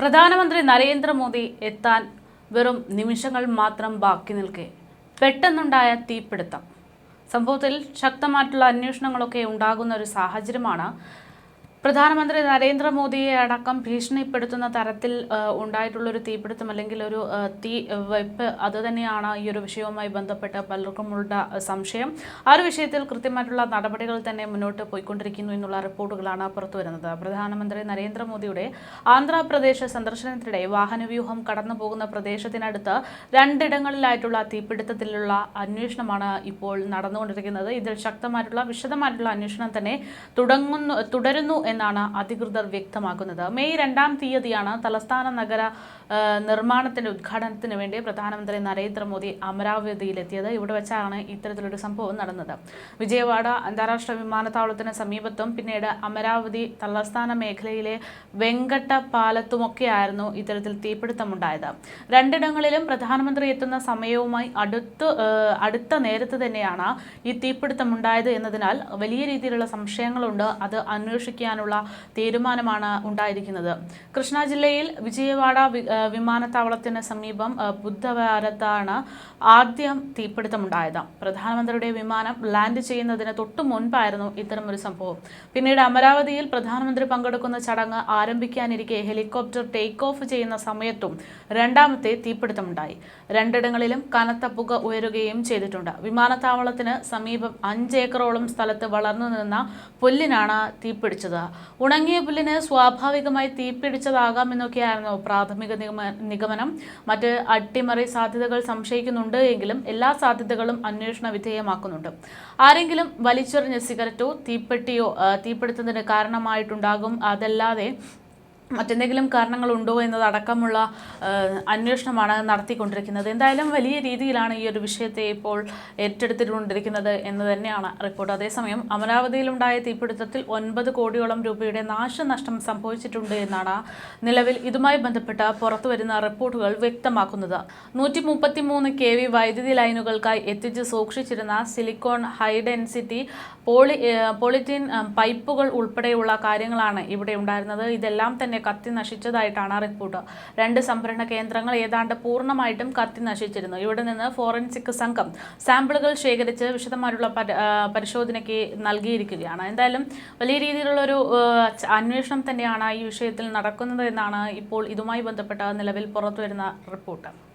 പ്രധാനമന്ത്രി നരേന്ദ്രമോദി എത്താൻ വെറും നിമിഷങ്ങൾ മാത്രം ബാക്കി നിൽക്കെ. പെട്ടെന്നുണ്ടായ തീപിടുത്തം. സംഭവത്തിൽ ശക്തമായിട്ടുള്ള അന്വേഷണങ്ങളൊക്കെ ഉണ്ടാകുന്ന ഒരു സാഹചര്യമാണ് പ്രധാനമന്ത്രി നരേന്ദ്രമോദിയെ അടക്കം ഭീഷണിപ്പെടുത്തുന്ന തരത്തിൽ ഉണ്ടായിട്ടുള്ളൊരു തീപിടുത്തം അല്ലെങ്കിൽ ഒരു തീ വെപ്പ് അത് തന്നെയാണ് ഈ ഒരു വിഷയവുമായി ബന്ധപ്പെട്ട് പലർക്കുമുള്ള സംശയം. ആ ഒരു വിഷയത്തിൽ കൃത്യമായിട്ടുള്ള നടപടികൾ തന്നെ മുന്നോട്ട് പോയിക്കൊണ്ടിരിക്കുന്നു എന്നുള്ള റിപ്പോർട്ടുകളാണ് പുറത്തുവരുന്നത് പ്രധാനമന്ത്രി നരേന്ദ്രമോദിയുടെ ആന്ധ്രാപ്രദേശ് സന്ദർശനത്തിനിടെ വാഹനവ്യൂഹം കടന്നു പോകുന്ന പ്രദേശത്തിനടുത്ത് രണ്ടിടങ്ങളിലായിട്ടുള്ള തീപിടുത്തത്തിലുള്ള അന്വേഷണമാണ് ഇപ്പോൾ നടന്നുകൊണ്ടിരിക്കുന്നത്. ഇതിൽ ശക്തമായിട്ടുള്ള വിശദമായിട്ടുള്ള അന്വേഷണം തന്നെ തുടങ്ങുന്നു തുടരുന്നു എന്നാണ് അധികൃതർ വ്യക്തമാക്കുന്നത്. മെയ് രണ്ടാം തീയതിയാണ് തലസ്ഥാന നഗര നിർമ്മാണത്തിന്റെ ഉദ്ഘാടനത്തിന് വേണ്ടി പ്രധാനമന്ത്രി നരേന്ദ്രമോദി അമരാവതിയിലെത്തിയത്. ഇവിടെ വെച്ചാണ് ഇത്തരത്തിലൊരു സംഭവം നടന്നത്. വിജയവാഡ അന്താരാഷ്ട്ര വിമാനത്താവളത്തിന് സമീപത്തും പിന്നീട് അമരാവതി തലസ്ഥാന മേഖലയിലെ വെങ്കട്ട വെങ്കട്ടപാലത്തുമൊക്കെയായിരുന്നു ഇത്തരത്തിൽ തീപിടുത്തമുണ്ടായത്. രണ്ടിടങ്ങളിലും പ്രധാനമന്ത്രി എത്തുന്ന സമയവുമായി അടുത്ത് അടുത്ത നേരത്ത് തന്നെയാണ് ഈ തീപിടുത്തമുണ്ടായത് എന്നതിനാൽ വലിയ രീതിയിലുള്ള സംശയങ്ങളുണ്ട്. അത് അന്വേഷിക്കാനുള്ള തീരുമാനമാണ് ഉണ്ടായിരിക്കുന്നത്. കൃഷ്ണ ജില്ലയിൽ വിജയവാഡ വിമാനത്താവളത്തിന് സമീപം ബുദ്ധവാരത്താണ് ആദ്യം തീപിടുത്തമുണ്ടായത്. പ്രധാനമന്ത്രിയുടെ വിമാനം ലാൻഡ് ചെയ്യുന്നതിന് തൊട്ടു മുൻപായിരുന്നു ഇത്തരമൊരു സംഭവം. പിന്നീട് അമരാവതിയിൽ പ്രധാനമന്ത്രി പങ്കെടുക്കുന്ന ചടങ്ങ് ആരംഭിക്കാനിരിക്കെ ഹെലികോപ്റ്റർ ടേക്ക് ഓഫ് ചെയ്യുന്ന സമയത്തും രണ്ടാമത്തെ തീപിടുത്തമുണ്ടായി. രണ്ടിടങ്ങളിലും കനത്ത പുക ഉയരുകയും ചെയ്തിട്ടുണ്ട്. വിമാനത്താവളത്തിന് സമീപം അഞ്ചേക്കറോളം സ്ഥലത്ത് വളർന്നു നിന്ന പുല്ലിനാണ് തീപിടിച്ചത്. ഉണങ്ങിയ പുല്ലിന് സ്വാഭാവികമായി തീപിടിച്ചതാകാമെന്നൊക്കെയായിരുന്നു പ്രാഥമിക നിഗമനം. മറ്റ് അട്ടിമറി സാധ്യതകൾ സംശയിക്കുന്നുണ്ട് എങ്കിലും എല്ലാ സാധ്യതകളും അന്വേഷണ വിധേയമാക്കുന്നുണ്ട്. ആരെങ്കിലും വലിച്ചെറിഞ്ഞ സിഗരറ്റോ തീപ്പെട്ടിയോ തീപിടുത്തത്തിന് കാരണമായിട്ടുണ്ടാകും. അതല്ലാതെ മറ്റെന്തെങ്കിലും കാരണങ്ങളുണ്ടോ എന്നതടക്കമുള്ള അന്വേഷണമാണ് നടത്തിക്കൊണ്ടിരിക്കുന്നത്. എന്തായാലും വലിയ രീതിയിലാണ് ഈ ഒരു വിഷയത്തെ ഇപ്പോൾ ഏറ്റെടുത്തിട്ടുകൊണ്ടിരിക്കുന്നത് എന്ന് തന്നെയാണ് റിപ്പോർട്ട്. അതേസമയം അമരാവതിയിലുണ്ടായ തീപിടുത്തത്തിൽ ഒൻപത് കോടിയോളം രൂപയുടെ നാശനഷ്ടം സംഭവിച്ചിട്ടുണ്ട് എന്നാണ് നിലവിൽ ഇതുമായി ബന്ധപ്പെട്ട പുറത്തുവരുന്ന റിപ്പോർട്ടുകൾ വ്യക്തമാക്കുന്നത്. നൂറ്റി മുപ്പത്തി മൂന്ന് കെ വി വൈദ്യുതി ലൈനുകൾക്കായി എത്തിച്ച് സൂക്ഷിച്ചിരുന്ന silicon high density poly polythene പൈപ്പുകൾ ഉൾപ്പെടെയുള്ള കാര്യങ്ങളാണ് ഇവിടെ ഉണ്ടായിരുന്നത്. ഇതെല്ലാം തന്നെ കത്തി നശിച്ചതായിട്ടാണ് റിപ്പോർട്ട്. രണ്ട് സംഭരണ കേന്ദ്രങ്ങൾ ഏതാണ്ട് പൂർണമായിട്ടും കത്തി നശിച്ചിരുന്നു. ഇവിടെ നിന്ന് ഫോറൻസിക് സംഘം സാമ്പിളുകൾ ശേഖരിച്ച് വിശദമായിട്ടുള്ള പരിശോധനയ്ക്ക് നൽകിയിരിക്കുകയാണ്. എന്തായാലും വലിയ രീതിയിലുള്ളൊരു ഒരു അന്വേഷണം തന്നെയാണ് ഈ വിഷയത്തിൽ നടക്കുന്നത് എന്നാണ് ഇപ്പോൾ ഇതുമായി ബന്ധപ്പെട്ട നിലവിൽ പുറത്തുവരുന്ന റിപ്പോർട്ട്.